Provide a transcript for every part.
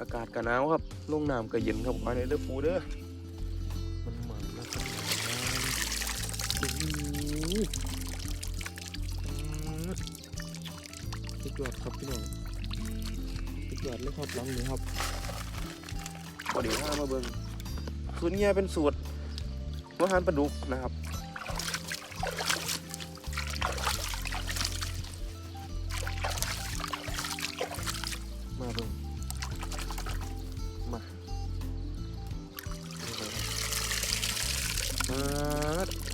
อากาศก็หนาวครับลงน้ำก็เย็นครับขอในเด้อปูเด้อมันหมานะครับหมาโอ้โหอืมสุดยอดครับพี่น้องสุดยอดเลยครับหลังนี้ครับพอดีพามาเบิ่งสูตรเนี้ยเป็นสูตรอาหารปลาดุกนะครับ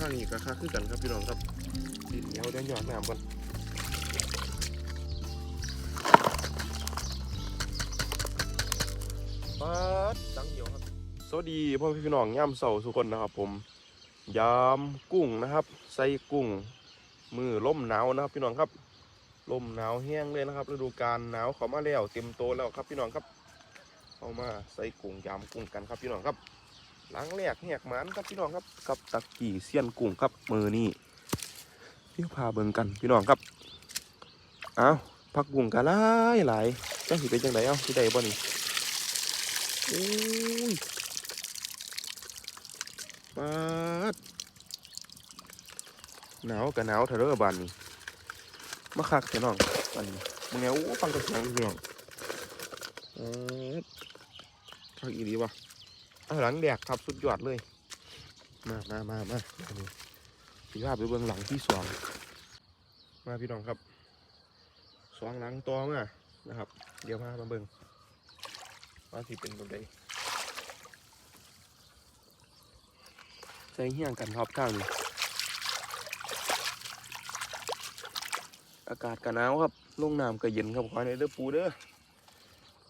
ทางนี้ก็ค่าคือกันครับพี่น้องครับดินเหนียวเดี๋ยวหยอดน้ำก่อนปัดดังเหี่ยวครับ สวัสดีพ่อพี่น้องย่ำเสาสุกคนนะครับ ผมยามกุ้งนะครับ ใส่กุ้ง มือล่มหนาวนะครับ พี่น้องครับลมหนาวแห้งเลยนะครับฤดูกาลหนาวเข้ามาแล้วเต็มโตแล้วครับพี่น้องครับเข้ามาใส่กุ้งยามกุ้งกันครับพี่น้องครับ หลังแรกแหกหมันครับพี่น้องครับกับตะกี้เสี้ยนกุ้งครับมือนี่เดี๋ยวพาเบิ่งกันพี่น้องครับเอาพักกุ้งกันหลายหลายจังสิเป็นจังไดเอ้าสิได้บ่นี่โอ้ยปาดหนาวกับหนาวเถอะเด้อบานนี้มาคักพี่น้องบานนี้มึงแนวโอ้ฟังกระเสียงพี่น้องเออคักอีดีวะ หลังแดกครับสุดยอดเลย มามามามาพี่ภาพไปเบื้องหลังที่สองมาพี่น้องครับสองหลังต่อมานะครับ เดี๋ยวพามาเบิ่งว่าที่เป็นตัวใดใส่เฮี้ยงกันครับข้างนี้อากาศก็หนาวครับลงน้ำก็เย็นครับขอในเด้อปูเด้อ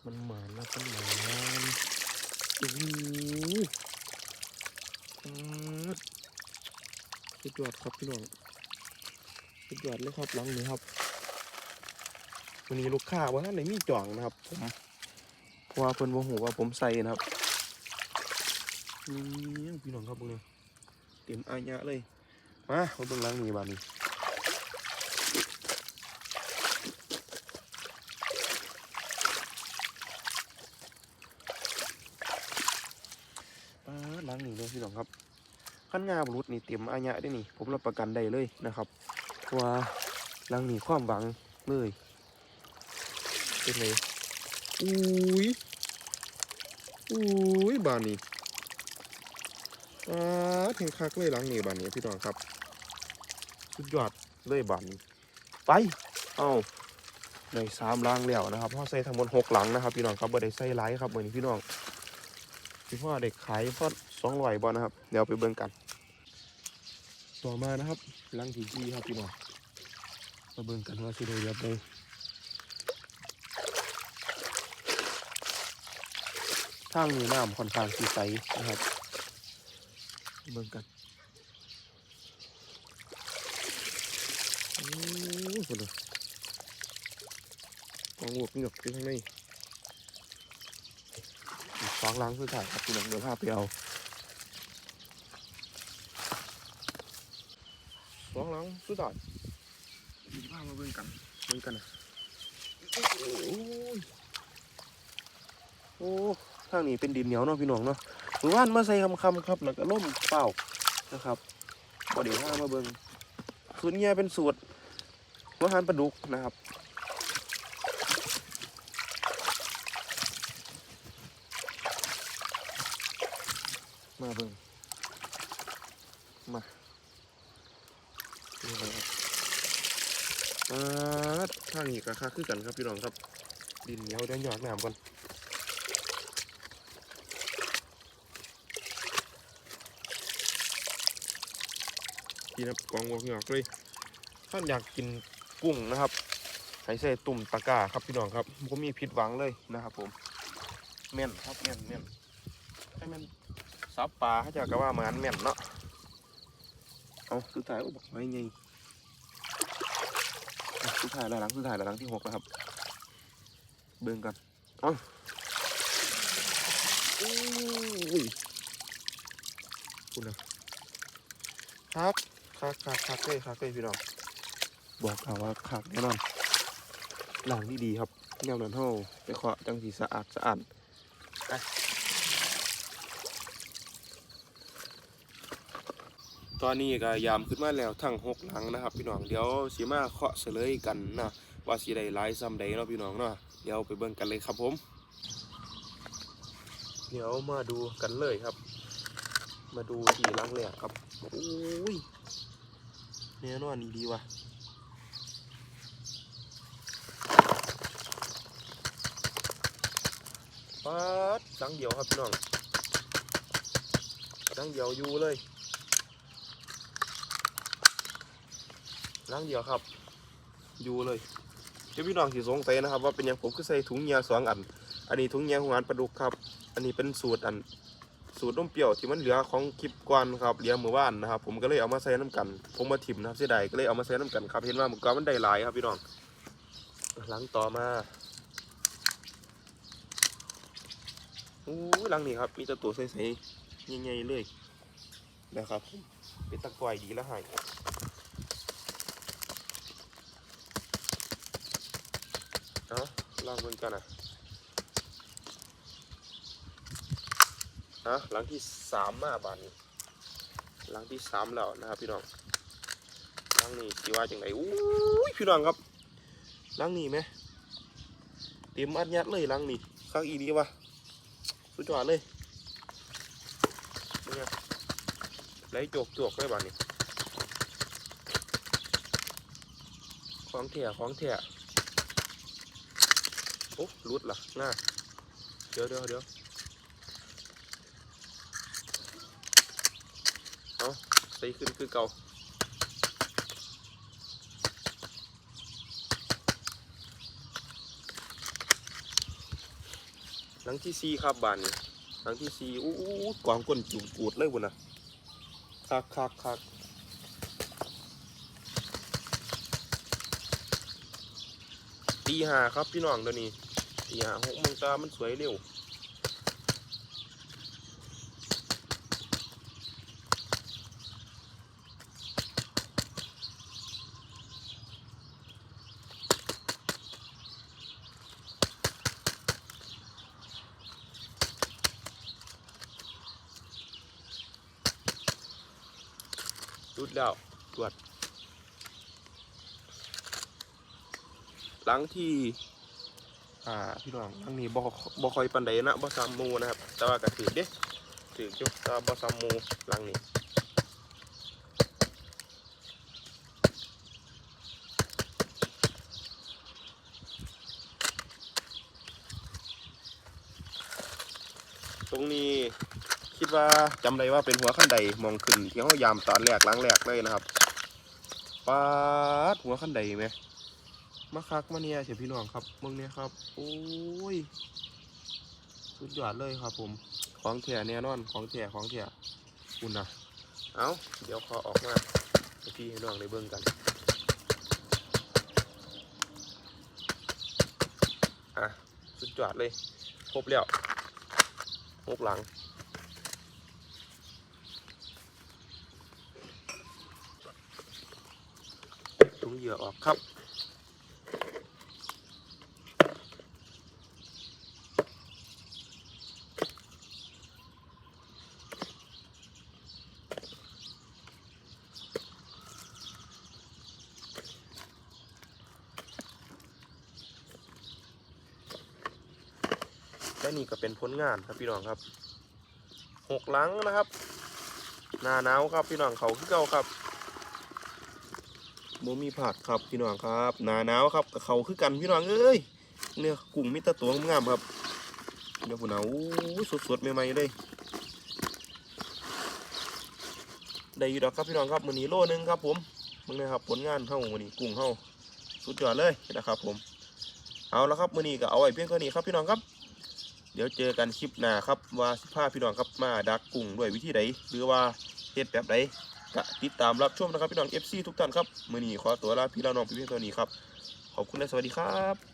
มันหมานะครับหมา โอ้โหอืมสุดยอดครับพี่น้องสุดยอดเลยครับหลังนี้ครับวันนี้ลูกค้าว่าท่านไหนมีจ่องนะครับผมเพราะว่าเพิ่นบ่ฮู้ว่าผมใส่นะครับนี่พี่น้องครับพวกนี้เต็มอายะเลยมาเอาเบิ่งหล้างนี้บาดนี้ป้าดหล้าง นี้เลยพี่น้องครับขั้นงาบรุษนี่เต็มอายะได้นี่ ผมรับประกันได้เลยนะครับว่าล้างนี้ความหวังเลยเป็นไงอุ้ยอุ้ยบานนี้อ่าเทงคักเลยลังนี้บานนี้พี่น้องครับ สุดยอดเลยบานนี้ ไป เอาในสามลังแล้วนะครับพ่อใส่ทั้งหมดหกหลังนะครับ พี่น้องครับบ่ได้ใส่หลายครับเหมือนพี่น้อง พี่พ่อเด็กขายพ่อสองร้อยบอลนะครับ เดี๋ยวไปเบิ่งกัน ต่อมานะครับลังที่สี่ครับพี่น้องมาเบิ่งกันว่าสิได้แบบใดทางนี้น้ำค่อนข้างสีใสนะครับ เบิ่งกันโอ้โหคนละกองหวกเหงือกอยู่ข้างใน สองล้างสุดท้ายครับพี่น้องเดี๋ยวพาไปเอาสองล้างสุดท้ายมีพามาเบิ่งกันเบิ่งกันนะโอ้ยโอ้ทางนี้เป็นดินเหนียวเนาะพี่น้องเนาะหรือว่านมาใส่คำคำๆครับแล้วก็ล่มเปล่านะครับพอเดี๋ยวพามาเบิ่งสูตรเนี้ยเป็นสูตรอาหารปลาดุกนะครับ มาเบิ่งมานี่ครับอ่าทางนี้ก็ค่าคือกันครับพี่น้องครับ ดินเหนียวเดี๋ยวหยอดน้ำก่อนกินครับกองวัวเหงือกเลยท่านอยากกินกุ้งนะครับให้ใส่ตุ่มตะกร้าครับพี่น้องครับผมมีผิดหวังเลยนะครับ ผมแม่นครับแม่นแม่นให้แม่น ซับปลาเขาเจะกะว่าเหมือนแม่นเนาะเอาสุดท้ายโอ้บอกไว้ไงอะสุดท้ายแล้วหลังสุดท้ายแล้วหลังที่หกแล้วครับ เบิ่งกันเอ้าอุ้ยคุณนะครับคักคักคักเลยคักเลยพี่น้องบอกเขาว่าคักแน่นอนล้างดีๆครับแนวนั้นเฮาไปเคาะจังสีสะอาดสะอาด ไป ตอนนี้ก็ยามขึ้นมาแล้วทั้งหกหลังนะครับ พี่น้องเดี๋ยวสีมาเคาะเฉลยกันนะว่าสีใดหลายซ้ำใดเนาะพี่น้องเนาะเดี๋ยวไปเบิ่งกันเลยครับผม เดี๋ยวมาดูกันเลยครับ มาดูที่หลังแรกครับโอ้ยแน่นอนดีว่ะปัดสังเดียวครับพี่น้องสังเดียวอยู่เลย สังเดียวครับ อยู่เลยเดี๋ยวพี่น้องสิสงสัยนะครับ ว่าเป็นยังผมคือใส่ถุงเงียสองอัน อันนี้ถุงเงียของงานปลาดุกครับ อันนี้เป็นสูตรอันสูตรน้มเปรี้ยวที่มันเหลือของคลิปก่อนครับเหลือเมือว่านนะครับ ผมก็เลยเอามาใส่น้ำกัน ผมมาถิ่มนะครับเสียดายก็เลยเอามาใส่น้ำกันครับ เห็นว่ามือก่อนมันได้หลายครับพี่น้องหลังต่อมาอู้หลังนี้ครับ มีแตัวตัวใสๆใหญ่ๆเลยนะครับ เป็นตะกรอยดีแล้วให้ เอาลองเบิ่งกันนะอะหลังที่สามมาบานนี้หลังที่สามแล้วนะครับพี่น้องหลังนี้สิว่าจังไงอู้ยพี่น้องครับหลังนี้ไหมเต็มอัดยัดเลยหลังนี้ข้างอีดีวะสุดยอดเลยนี่ยไหลจกจกเลยบ้านนี้ของเถี่ยของเถี่ย อ้รุดล่ะหน้าเดี๋ยวเดี๋ยวเดี๋ยวเอาใส่ขึ้นคือเก่าหลังที่สี่ครับบานนี้หลังที่สี่อู้กวางก้นจุดกูดเลยบุญนะคักคักคักตีหาครับพี่น้องเดี๋ยวนี้ ตีหาหกโมงตามันสวยเร็วรุดแล้วตรวจหลังที่ อ่าพี่น้องหลังนี้บ่บ่คอยปันใดนะบ่ซ้ำมูนะครับ แต่ว่าก็ถือเด้ถือจุแต่ว่าบ่ซ้ำมูหลังนี้ตรงนี้คิดว่าจำได้ว่าเป็นหัวขั้นใดมองขึ้นที่เขายามตอนแรกล้างแรกเลยนะครับปาดหัวขั้นใดไหม มาคักมาเนี่ยเสียพี่น้องครับมึงเนี่ยครับ โอ้ย สุดยอดเลยครับผม ของแถแน่นอน ของแถของแถอุ่นนะเอาเดี๋ยวขอออกมาให้พี่ให้น้องได้เบิ่งกัน อะ สุดยอดเลย ครบแล้วหกหลังถุงเหยื่อออกครับ และนี่ก็เป็นผลงานครับพี่น้องครับหกหลังนะครับ หนาหนาวครับพี่น้องเขาคือเก่าครับโมมีผักครับพี่น้องครับหนาหนาวครับกับเขาคือกันพี่น้องเอ้ยเนี่ยกุ้งมิตรตัวงามครับเดี๋ยวผมเอาสดๆใหม่ๆเลยได้อยู่ดอกครับพี่น้องครับมือนี้โลนึงครับ ผมมึงนะครับผลงานเท่ามือนี้กุ้งเท่าสุดยอดเลยนะครับ ผม เอาแล้วครับมือนี้ก็เอาไว้เพียงเท่นี้ครับพี่น้องครับ เดี๋ยวเจอกันคลิปหน้าครับว่าสิพาพี่น้องครับมาดักกุ้งด้วยวิธีใดหรือว่าเฮ็ดแบบใดก็ติดตามรับชมนะครับพี่น้อง FC ทุกท่านครับมือนี้ขอตัวลาพี่ลาน้องพี่เพียงตัวนี้ครับขอบคุณและสวัสดีครับ